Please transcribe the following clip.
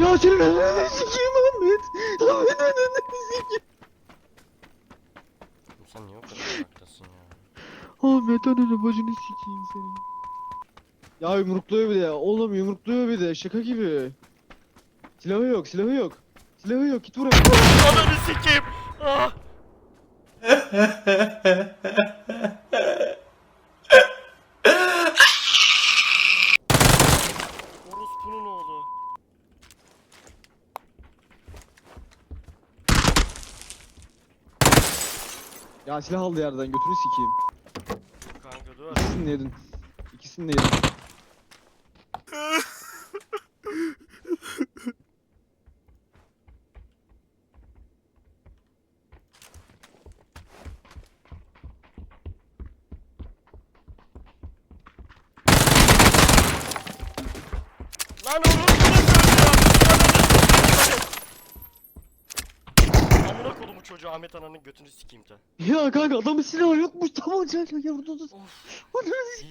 Ya senin önüne sikeyim Ahmet. Ahmet önüne sikeyim. Sen niye o kadar uzaktasın ya? Ahmet önüne bacını sikeyim senin. Ya yumrukluyor bir de. Oğlum yumrukluyor bir de. Şaka gibi. Silahı yok, silahı yok. Silahı yok, git buraya. Ananı sikeyim. Ah! Ya silah aldı yerden, götünü sikeyim. Kanka dur. İkisini de yedin. İkisini de yedin. Lan orospu'nu çocuğu Ahmet ananın götünü sikeyim de. Ya kanka adamın silahı yokmuş. Tamam canım ya burada dur. Of. Ananı